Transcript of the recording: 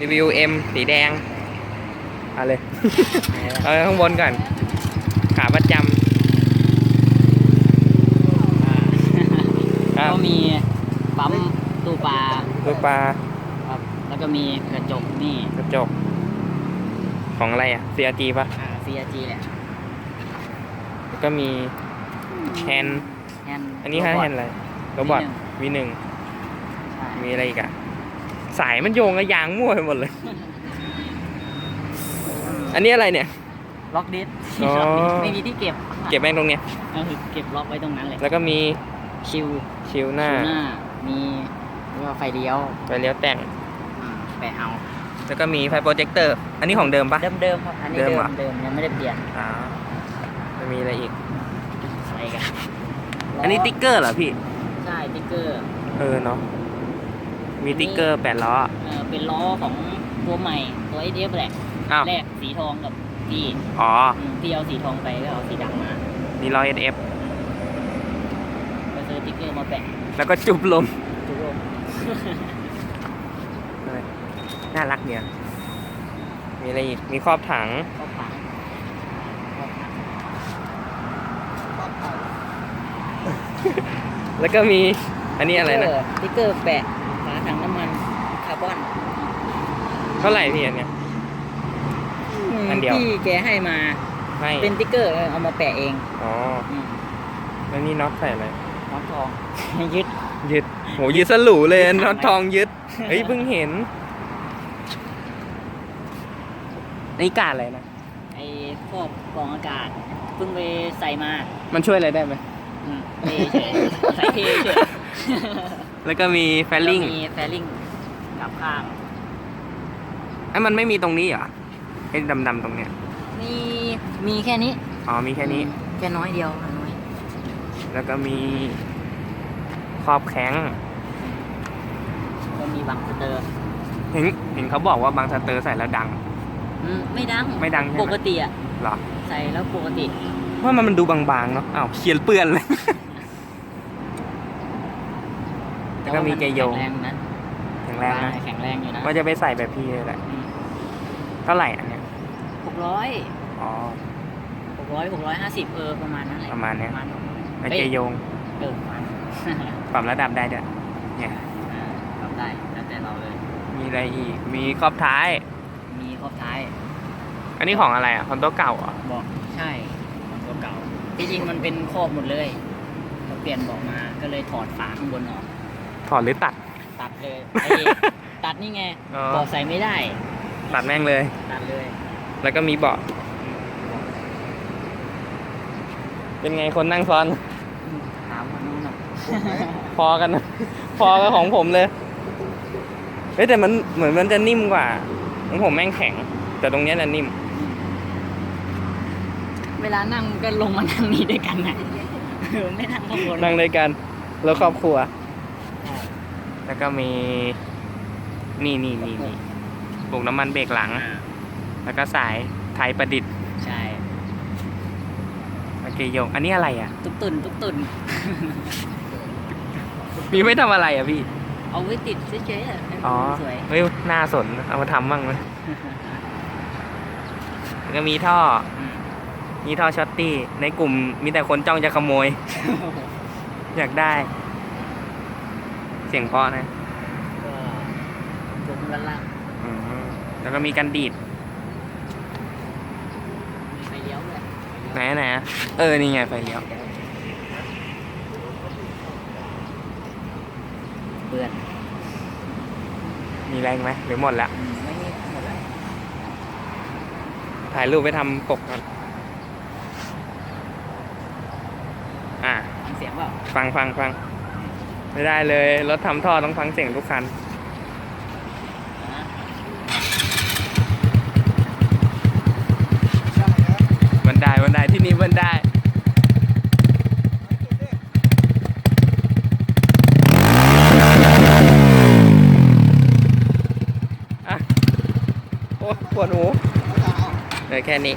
รีวิว M สีแดงเอาเลย เอาข้างบนก่อน ขาประจอ่าำครับก็มีปั๊มตู้ปลาตัวปลาครับ แล้วก็มีกระจกนี่กระจก ของอะไรอะ CRG ปะอ่า CRG แหละแล้วก็มีแฮนด์แฮนด์อันนี้แฮนด์อะไรโรบอท V1 ใช่มีอะไรอีกอะ สายมันโยงกับยางมั่วไปหมดเลย อันนี้อะไรเนี่ย ล็อกดิสอ๋อ ไม่มีที่เก็บเก็บแม่งตรงเนี้ยก็คือเก็บล็อกไว้ตรงนั้นเลยแล้วก็มีชิวชิลหน้าชิวหน้า มีแล้วก็ไฟเลี้ยวไปเลี้ยวแต่ง อ่าแปะเอาแล้วก็มีไฟโปรเจคเตอร์ อันนี้ของเดิมปะ เดิมๆครับ อันนี้เดิเดิมมเหรอเดิมยังไม่ได้เปลี่ยนอ่าจะมีอะไรอีก อะไรกันอันนี้ติ๊กเกอร์เหรอพี่ ใช่ติ๊กเกอร์ เออเนาะ มีติ๊กเกอร์แปดล้อ เออเป็นล้อของตัวใหม่ตัวไอเดียแหละอ้าว แรกสีทองกับพี่อ๋อ อืมพี่เอาสีทองไปก็เอาสีดำมานี่ร้อยเอฟไปซื้อติ๊กเกอร์มาแปะแล้วก็จุบลม ทุกโลกน่ารักเนี่ย มีอะไรอีก มีครอบถัง ก็ผังก็ผังก็ผังแล้วก็มี อันนี้อะไรนะ ติ๊กเกอร์แปะฝาถังน้ำมันคาร์บอน เท่าไหร่พี่อันเนี้ย อันเดียว ที่แกให้มาให้เป็นติ๊กเกอร์เออเอามาแปะเองอ๋ออืมแล้วนี่น็อตใส่อะไรน้องทอง ยึด ยึดโหยึดสลูเลยน็อตทองยึดเฮ้ยเพิ่งเห็นนี่การอะไรนะไอ้ครอบกรองอากาศเพิ่งไปใส่มามันช่วยอะไรได้ไหมอืมเทเฉยใส่เทเฉยแล้วก็มีแฟลลิงแล้วมีแฟลลิง กลับข้าง ไอ้ยมันไม่มีตรงนี้เหรอไอ้ดำๆตรงเนี้ยมีมีแค่นี้อ๋อมีแค่นี้ แค่น้อยเดียวน้อยแล้วก็มีครอบแข้งก็มีบังสเตอร์เห็นเห็นเขาบอกว่าบางสเตอร์ใส่แล้วดัง อืมไม่ดังไม่ดังใช่ไหมปกติอะเหรอใส่แล้วปกติ ว่ามันมันดูบางๆเนาะอ้าวเขียนเปื้อนเลย แล้วก็มีเจโยแข็งแรงนะแข็ งแรงนะแข็งแรงอยู่นะว่าจะไปใส่แบบพี่เลยแหละเท่าไหร่อันเนี้ยหกร้อยอ๋อหกร้อยหกร้อยห้าสิบเออประมาณนั้นแหละประมาณเนี้ยประมาณนั้นแล้วเจโยงเออประมาณปรับระดับได้ด้วยเนี่ยอ่าทำได้แล้วแต่เราเลย มีอะไรอีกมีครอบท้าย มีครอบท้าย อันนี้ของอะไรอะคอนโตเก่าเหรอะบอกใช่ของตัวเก่าที่จริงมันเป็นครอบหมดเลยเราเปลี่ยนบอกมาก็เลยถอดฝาข้างบนออก ถอดหรือตัดตัด เลยไอ้ตัดนี่ไงอ๋อบอกใส่ไม่ได้ ตัดแม่งเลย ตัดเลย แล้วก็มีเบาะ เป็นไงคนนั่งซ้อน ถามคนนู้นน่ะพอกันนะ พอกับของผมเลย เฮ้ยแต่มันเหมือนมันจะนิ่มกว่า ของผมแม่งแข็ง แต่ตรงเนี้ยน่ะนิ่ม เวลานั่งก็ลงมานั่งนี่ด้วยกันนะเออไม่นั่งข้างบนนั่งด้วยกัน แล้วครอบครัว แล้วก็มีนี่นี่นี่นี่ปลูกน้ำมันเบรกหลังอ่าแล้วก็สายไทยประดิษฐ์ใช่โอเคโยงอันนี้อะไรอะ ตุกตุนตุกตุนมีไม่ทำอะไรอะพี่ เอาไว้ติดเฉยๆอะให้มันอ๋อสวยเฮ้ยน่าสนเอามาทำบ้างไหมแล้วก็มีท่ออืมมีท่อช็อตตี้ ในกลุ่มมีแต่คนจ้องจะขโมย อยากได้ เสียงเพราะนะก็ลงด้านล่างอืมแล้วก็มีกันดีดมีไฟเลี้ยวด้วยไหนไหนอะเออ นี่ไงไฟเลี้ยว เปื้อนมีแรงไหมหรือหมดแล้วอืมไม่มีหมดแล้วถ่ายรูปไปทำปกกันอะ ฟังเสียงเปล่า ฟังฟังฟัง ไม่ได้เลย รถทำท่อต้องฟังเสียงทุกคันอ่าบันไดบันไดที่นี่บันไดอะโอ้ปวดหูเลยแค่นี้